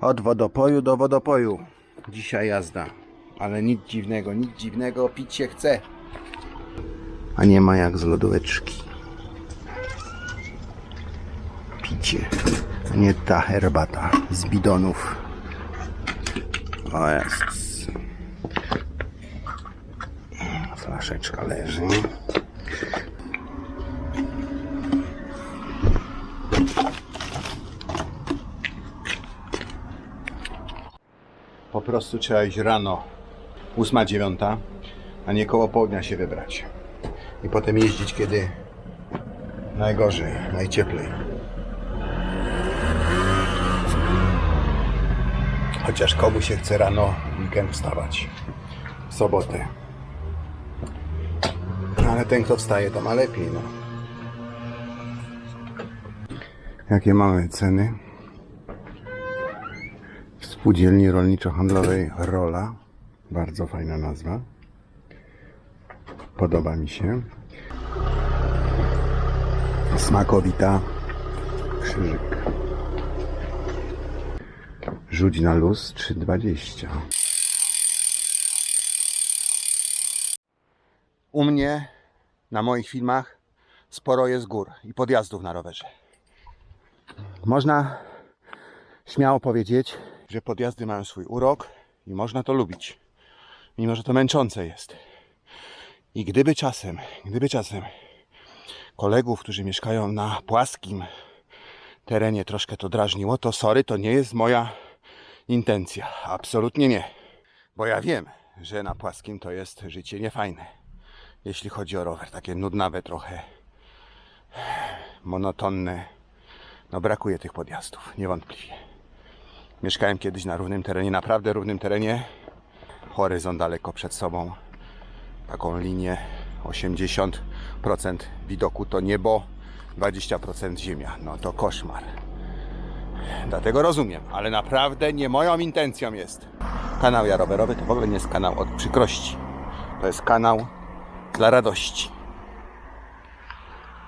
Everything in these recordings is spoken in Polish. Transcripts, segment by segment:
Od wodopoju do wodopoju. Dzisiaj jazda. Ale nic dziwnego, nic dziwnego, pić się chce. A nie ma jak z lodóweczki. Picie. A nie ta herbata z bidonów. O jest. Flaszeczka leży. Prostu trzeba iść rano, ósma, dziewiąta, a nie koło południa się wybrać. I potem jeździć, kiedy najgorzej, najcieplej. Chociaż komu się chce rano weekend wstawać. W sobotę. No, Ale ten, kto wstaje, to ma lepiej, no. Jakie mamy ceny? Spółdzielni Rolniczo-Handlowej Rola. Bardzo fajna nazwa. Podoba mi się. Smakowita. Krzyżyk. Rzuć na luz 3,20. U mnie, na moich filmach, sporo jest gór i podjazdów na rowerze. Można śmiało powiedzieć, że podjazdy mają swój urok i można to lubić. Mimo, że to męczące jest. I gdyby czasem, gdyby czasem kolegów, którzy mieszkają na płaskim terenie troszkę to drażniło, to sorry, to nie jest moja intencja. Absolutnie nie. Bo ja wiem, że na płaskim to jest życie niefajne. Jeśli chodzi o rower, takie nudnawe trochę, monotonne. No brakuje tych podjazdów, niewątpliwie. Mieszkałem kiedyś na równym terenie, naprawdę równym terenie. Horyzont daleko przed sobą. Taką linię 80% widoku to niebo, 20% ziemia. No to koszmar. Dlatego rozumiem, ale naprawdę nie moją intencją jest. Kanał ja rowerowy to w ogóle nie jest kanał od przykrości. To jest kanał dla radości.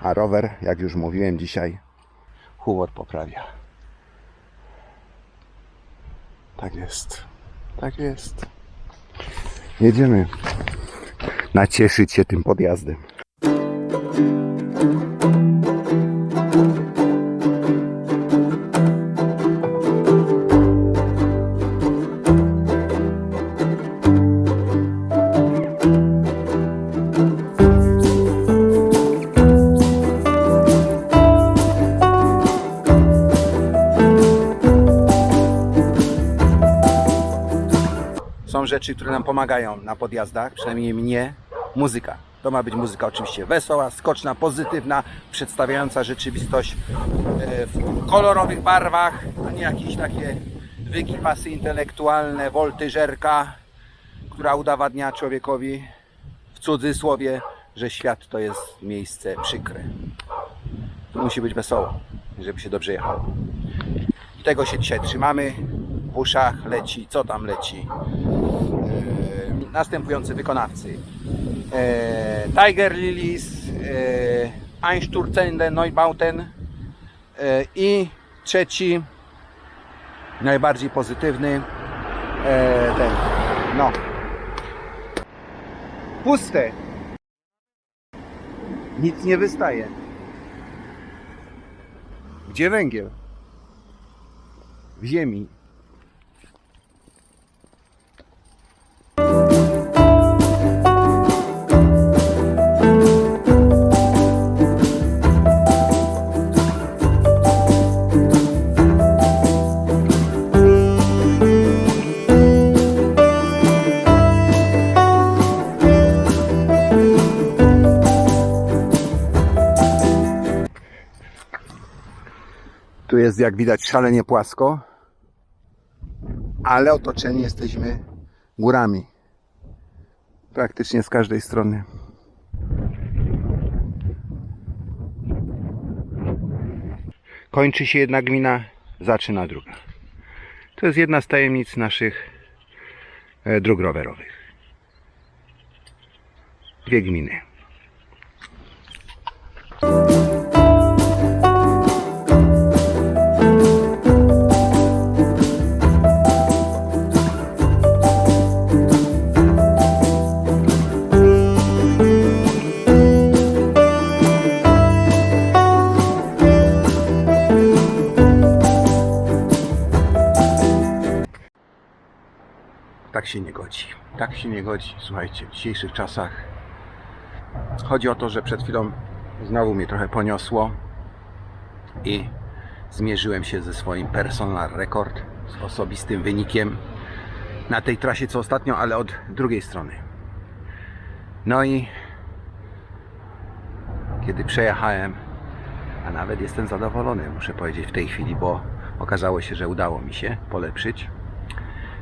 A rower, jak już mówiłem dzisiaj, humor poprawia. Tak jest. Tak jest. Jedziemy. Nacieszyć się tym podjazdem. Są rzeczy, które nam pomagają na podjazdach, przynajmniej mnie. Muzyka. To ma być muzyka oczywiście wesoła, skoczna, pozytywna, przedstawiająca rzeczywistość e, w kolorowych barwach, a nie jakieś takie wykipasy intelektualne, woltyżerka, która udowadnia człowiekowi w cudzysłowie, że świat to jest miejsce przykre. Tu musi być wesoło, żeby się dobrze jechało. Tego się dzisiaj trzymamy. W uszach leci, co tam leci? Następujący wykonawcy. E, Tiger Lilies, e, Einstürzende Neubauten e, i trzeci, najbardziej pozytywny, e, ten, no, puste. Nic nie wystaje. Gdzie węgiel? W ziemi. Jest jak widać szalenie płasko, ale otoczeni jesteśmy górami. Praktycznie z każdej strony. Kończy się jedna gmina, zaczyna druga. To jest jedna z tajemnic naszych e, dróg rowerowych. Dwie gminy. Tak się nie godzi. Tak się nie godzi, słuchajcie, w dzisiejszych czasach. Chodzi o to, że przed chwilą znowu mnie trochę poniosło i zmierzyłem się ze swoim personal rekord z osobistym wynikiem na tej trasie co ostatnio, ale od drugiej strony. No i kiedy przejechałem, a nawet jestem zadowolony, muszę powiedzieć w tej chwili, bo okazało się, że udało mi się polepszyć,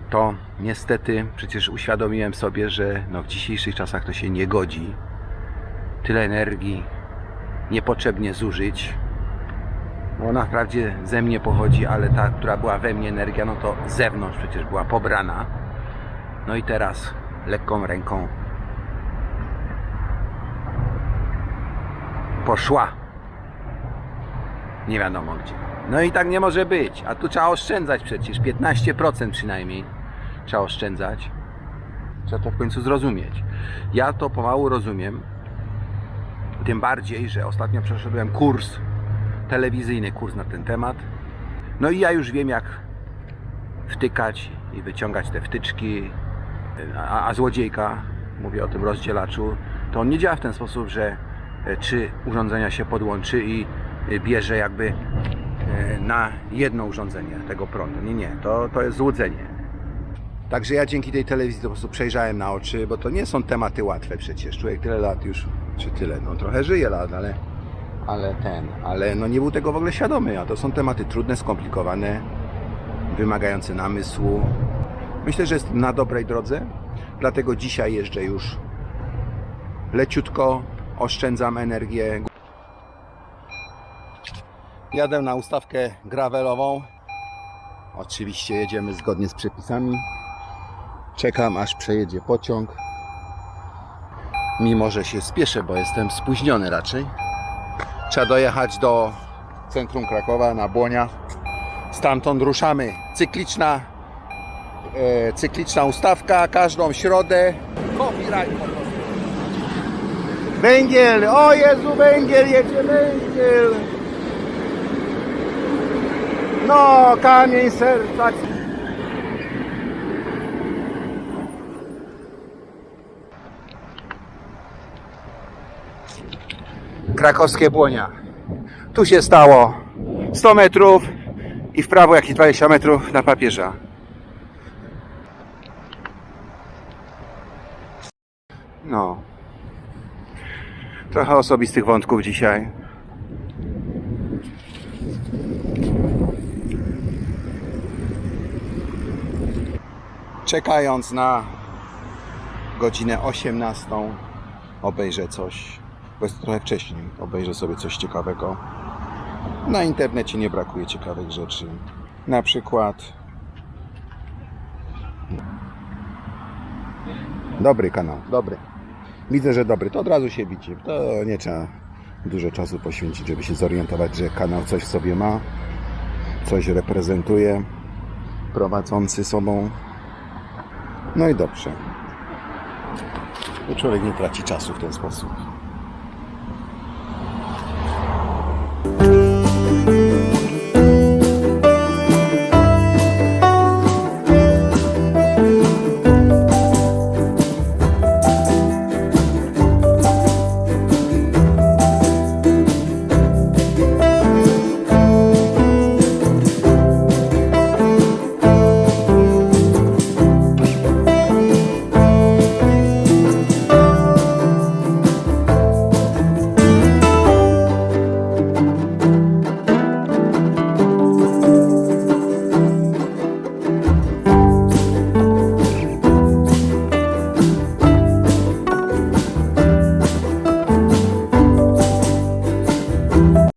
to niestety przecież uświadomiłem sobie, że no w dzisiejszych czasach to się nie godzi tyle energii niepotrzebnie zużyć. Bo ona wprawdzie ze mnie pochodzi, ale ta, która była we mnie energia, no to z zewnątrz przecież była pobrana. No i teraz lekką ręką poszła. Nie wiadomo gdzie. No i tak nie może być. A tu trzeba oszczędzać przecież. 15% przynajmniej trzeba oszczędzać. Trzeba to w końcu zrozumieć. Ja to pomału rozumiem. Tym bardziej, że ostatnio przeszedłem kurs telewizyjny, kurs na ten temat. No i ja już wiem jak wtykać i wyciągać te wtyczki. A, a złodziejka, mówię o tym rozdzielaczu, to on nie działa w ten sposób, że e, trzy urządzenia się podłączy i e, bierze jakby e, na jedno urządzenie tego prądu. Nie, nie, to, to jest złudzenie. Także ja dzięki tej telewizji po prostu przejrzałem na oczy, bo to nie są tematy łatwe przecież. Człowiek tyle lat już, czy tyle, no trochę żyje lat, ale, ale ten, ale no nie był tego w ogóle świadomy, a to są tematy trudne, skomplikowane, wymagające namysłu. Myślę, że jest na dobrej drodze, dlatego dzisiaj jeżdżę już leciutko, oszczędzam energię. Jadę na ustawkę gravelową. Oczywiście jedziemy zgodnie z przepisami. Czekam aż przejedzie pociąg. Mimo, że się spieszę, bo jestem spóźniony raczej. Trzeba dojechać do centrum Krakowa na Błonia. Stamtąd ruszamy. Cykliczna, e, cykliczna ustawka, każdą środę. Węgiel! O Jezu, węgiel, jedzie węgiel! No, kamień serca. Krakowskie Błonia. Tu się stało 100 metrów i w prawo jakieś 20 metrów na papieża. No. Trochę osobistych wątków dzisiaj. Czekając na godzinę 18 obejrzę coś, jest trochę wcześniej, obejrzę sobie coś ciekawego. Na internecie nie brakuje ciekawych rzeczy. Na przykład dobry kanał, dobry. Widzę, że dobry, to od razu się widzi. To nie trzeba dużo czasu poświęcić, żeby się zorientować, że kanał coś w sobie ma, coś reprezentuje, prowadzący sobą. No i dobrze. Człowiek nie traci czasu w ten sposób.